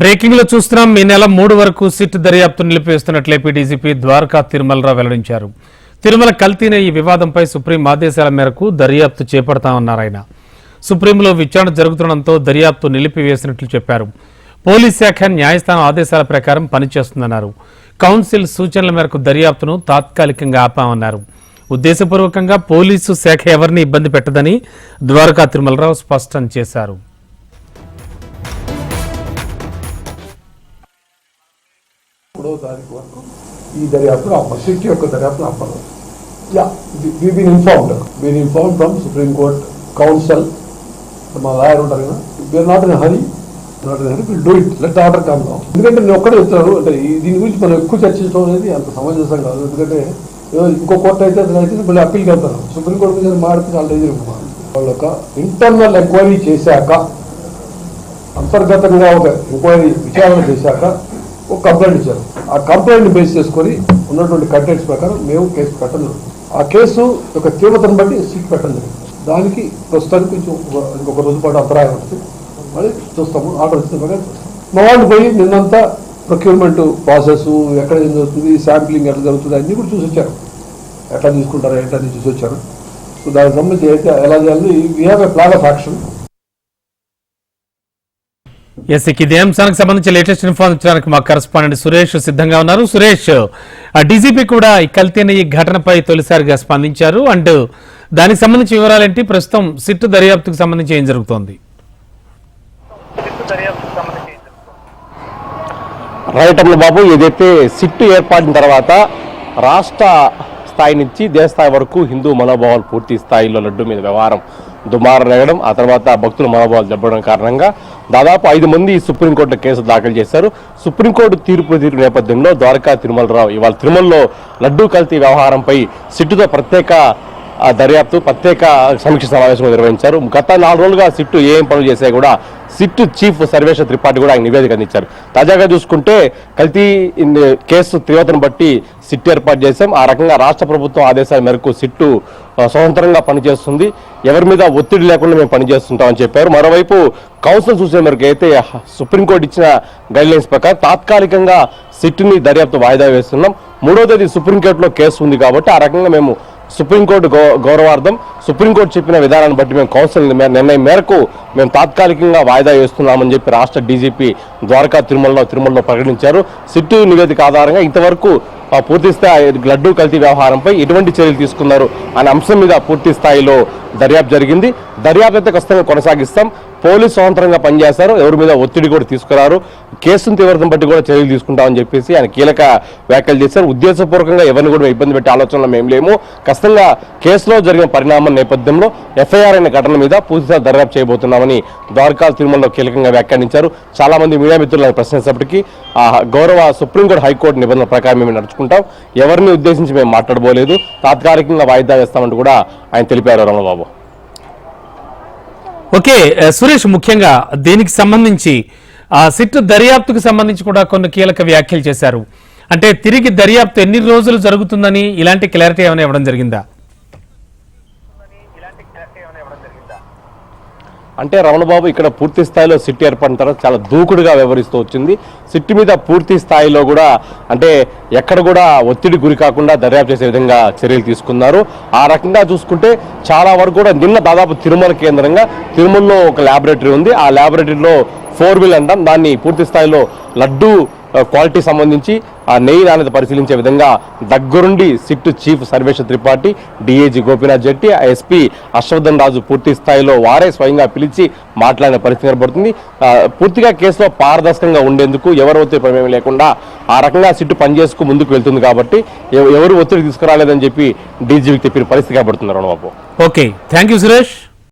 బ్రేకింగ్లో చూస్తున్నాం. ఈ నెల మూడు వరకు సిట్ దర్యాప్తు నిలిపివేస్తున్నట్లు ఏపీ డీజీపీ ద్వారకా తిరుమలరావు వెల్లడించారు. తిరుమల కల్తీన ఈ వివాదంపై సుప్రీం ఆదేశాల మేరకు దర్యాప్తు చేపడతామన్నారు ఆయన. సుప్రీంలో విచారణ జరుగుతుండటంతో దర్యాప్తు నిలిపివేసినట్లు చెప్పారు. పోలీస్ శాఖ న్యాయస్థానం ఆదేశాల ప్రకారం పనిచేస్తుందన్నారు. కౌన్సిల్ సూచనల మేరకు దర్యాప్తును తాత్కాలికంగా ఆపామన్నారు. ఉద్దేశపూర్వకంగా పోలీసు శాఖ ఎవరిని ఇబ్బంది పెట్టదని ద్వారకా తిరుమలరావు స్పష్టం చేశారు. ఎప్పుడో తారీఖు వరకు ఈ దర్యాప్తులు ఆ సిట్ యొక్క దర్యాప్తులు ఆపాలి yeah we been informed been inform from Supreme Court counsel మా లాయర్ ఉంటారు కదా we're not in hurry not in hurry will do it let order come down ఎందుకంటే నేను ఒక్కడే చెప్తున్నాను అంటే దీని గురించి మనం ఎక్కువ చర్చించడం అనేది అంత సమంజసం కాదు. ఎందుకంటే ఇంకో కోర్టు అయితే అయితే మళ్ళీ అప్పీల్కి వెళ్తాను సుప్రీం కోర్టు మీద మాడితే చాలా డేంజర్ వాళ్ళ ఒక ఇంటర్నల్ ఎంక్వైరీ చేశాక అంతర్గతంగా ఒక ఎంక్వైరీ విచారణ చేశాక ఒక కంప్లైంట్ ఇచ్చారు. ఆ కంప్లైంట్ బేస్ చేసుకొని ఉన్నటువంటి కంటెంట్స్ ప్రకారం మేము కేసు పెట్టలేదు ఆ కేసు యొక్క తీవ్రతను బట్టి సిట్ పెట్టండి దానికి ప్రస్తుతానికి కొంచెం ఒక- ఇంకొక రోజు పాటు అంతరాయం ఉంటుంది మళ్ళీ చూస్తాము. ఆర్డర్ వచ్చిన ప్రకారం మా వాళ్ళు పోయి నిన్నంతా ప్రొక్యూర్మెంట్ ప్రాసెస్ ఎక్కడ ఏం జరుగుతుంది శాంప్లింగ్ ఎట్లా జరుగుతుంది అన్నీ కూడా చూసి వచ్చారు. ఎట్లా తీసుకుంటారు ఏంటని చూసి వచ్చారు. సో దానికి సంబంధించి అయితే ఎలా చేయాలి we have a plan of action yes ఇదే అంశానికి సంబంధించి లేటెస్ట్ ఇన్ఫార్మ్ ఇచ్చడానికి మా కరెస్పాండెంట్ సురేష్ సిద్ధంగా ఉన్నారు. సురేష్ డీజీపీ కూడా ఈ కల్తీన ఈ ఘటనపై తొలిసారిగా స్పందించారు. అండ్ దానికి సంబంధించి వివరాలేంటి? ప్రస్తుతం సిట్ దర్యాప్తుకు సంబంధించి ఏం జరుగుతోంది? రైట్ బాబు ఏదైతే సిట్టు ఏర్పడిన తర్వాత రాష్ట్ర స్థాయి నుంచి దేశస్థాయి వరకు హిందూ మనోభావాలు పూర్తి స్థాయిలో లడ్డు మీద వ్యవహారం దుమారం రేగడం ఆ తర్వాత భక్తుల మనోభావాలు దెబ్బడం కారణంగా దాదాపు ఐదు మంది సుప్రీంకోర్టులో కేసు దాఖలు చేశారు. సుప్రీంకోర్టు తీర్పు తీర్పు నేపథ్యంలో ద్వారకా తిరుమలరావు ఇవాళ తిరుమలలో లడ్డూ కల్తీ వ్యవహారంపై సిట్టుతో ప్రత్యేక దర్యాప్తు ప్రత్యేక సమీక్ష సమావేశం నిర్వహించారు. గత నాలుగు రోజులుగా సిట్టు ఏం పనులు చేసే కూడా సిట్టు చీఫ్ సర్వేశ్వర త్రిపాఠి కూడా ఆయన నివేదిక అందించారు. తాజాగా చూసుకుంటే కల్తీ కేసు తీవ్రతను బట్టి సిట్టు ఏర్పాటు చేశాం. ఆ రకంగా రాష్ట్ర ప్రభుత్వం ఆదేశాల మేరకు సిట్టు స్వతంత్రంగా పనిచేస్తుంది. ఎవరి మీద ఒత్తిడి లేకుండా మేము పనిచేస్తుంటామని చెప్పారు. మరోవైపు కౌన్సిల్ చూసే మేరకు అయితే సుప్రీంకోర్టు ఇచ్చిన గైడ్లైన్స్ ప్రకారం తాత్కాలికంగా సిట్టుని దర్యాప్తు వాయిదా వేస్తున్నాం. మూడో తేదీ సుప్రీంకోర్టులో కేసు ఉంది కాబట్టి ఆ రకంగా మేము సుప్రీంకోర్టు గౌ గౌరవార్థం సుప్రీంకోర్టు చెప్పిన విధానాన్ని బట్టి మేము కౌన్సిల్ నిర్ణయం మేరకు మేము తాత్కాలికంగా వాయిదా వేస్తున్నామని చెప్పి రాష్ట్ర డీజీపీ ద్వారకా తిరుమలలో తిరుమలలో ప్రకటించారు. సిట్టు నివేదిక ఆధారంగా ఇంతవరకు పూర్తిస్థాయి పూర్తి స్థాయి లడ్డూ కల్తీ వ్యవహారంపై ఎటువంటి చర్యలు తీసుకున్నారు అనే అంశం మీద పూర్తి స్థాయిలో దర్యాప్తు జరిగింది. దర్యాప్తు అయితే ఖచ్చితంగా కొనసాగిస్తాం. పోలీసు స్వతంత్రంగా పనిచేశారు ఎవరి మీద ఒత్తిడి కూడా తీసుకురారు. కేసును తీవ్రతను బట్టి కూడా చర్యలు తీసుకుంటామని చెప్పేసి ఆయన కీలక వ్యాఖ్యలు చేశారు. ఉద్దేశపూర్వకంగా ఎవరిని కూడా ఇబ్బంది పెట్టే ఆలోచనలో మేము లేము. ఖచ్చితంగా కేసులో జరిగిన పరిణామం నేపథ్యంలో ఎఫ్ఐఆర్ అయిన ఘటన మీద పూర్తిగా దర్యాప్తు చేయబోతున్నామని ద్వారకా తిరుమలలో కీలకంగా వ్యాఖ్యానించారు. చాలా మంది మీడియా మిత్రులను ప్రశ్నించినప్పటికీ ఆ గౌరవ సుప్రీంకోర్టు హైకోర్టు నిబంధనల ప్రకారం మేము నడుచుకుంటాం. ఎవరిని ఉద్దేశించి మేము మాట్లాడబోలేదు. తాత్కాలికంగా వాయిదా వేస్తామంటూ కూడా ఆయన తెలిపారు రమణబాబు. ఓకే సురేష్ ముఖ్యంగా దీనికి సంబంధించి ఆ సిట్ దర్యాప్తుకు సంబంధించి కూడా కొన్ని కీలక వ్యాఖ్యలు చేశారు. అంటే తిరిగి దర్యాప్తు ఎన్ని రోజులు జరుగుతుందని ఇలాంటి క్లారిటీ ఏమైనా ఇవ్వడం జరిగిందా? అంటే రమణబాబు ఇక్కడ పూర్తి స్థాయిలో సిట్ ఏర్పడిన తర్వాత చాలా దూకుడుగా వ్యవహరిస్తూ వచ్చింది. సిట్ మీద పూర్తి స్థాయిలో కూడా అంటే ఎక్కడ కూడా ఒత్తిడి గురి కాకుండా దర్యాప్తు చేసే విధంగా చర్యలు తీసుకున్నారు. ఆ రకంగా చూసుకుంటే చాలా వరకు కూడా నిన్న దాదాపు తిరుమల కేంద్రంగా తిరుమలలో ఒక ల్యాబొరేటరీ ఉంది. ఆ ల్యాబొరేటరీలో ఫోర్ వీల్ అంటాం. దాన్ని పూర్తి స్థాయిలో లడ్డూ క్వాలిటీ సంబంధించి ఆ నెయ్యి నాణ్యత పరిశీలించే విధంగా దగ్గరుండి SIT chief Sarveshwara Tripathi DIG Gopinath Jetti SP Harshavardhan Raju పూర్తి స్థాయిలో వారే స్వయంగా పిలిచి మాట్లాడిన పరిస్థితి కనబడుతుంది. పూర్తిగా కేసులో పారదర్శకంగా ఉండేందుకు ఎవరు ఒత్తిడి ప్రమేయం లేకుండా ఆ రకంగా సిట్టు పనిచేసుకు ముందుకు వెళ్తుంది కాబట్టి ఎవరు ఒత్తిడి తీసుకురాలేదని చెప్పి డీజీకి చెప్పిన పరిస్థితి కనబడుతుంది బాబు ఓకే. Thank you Suresh.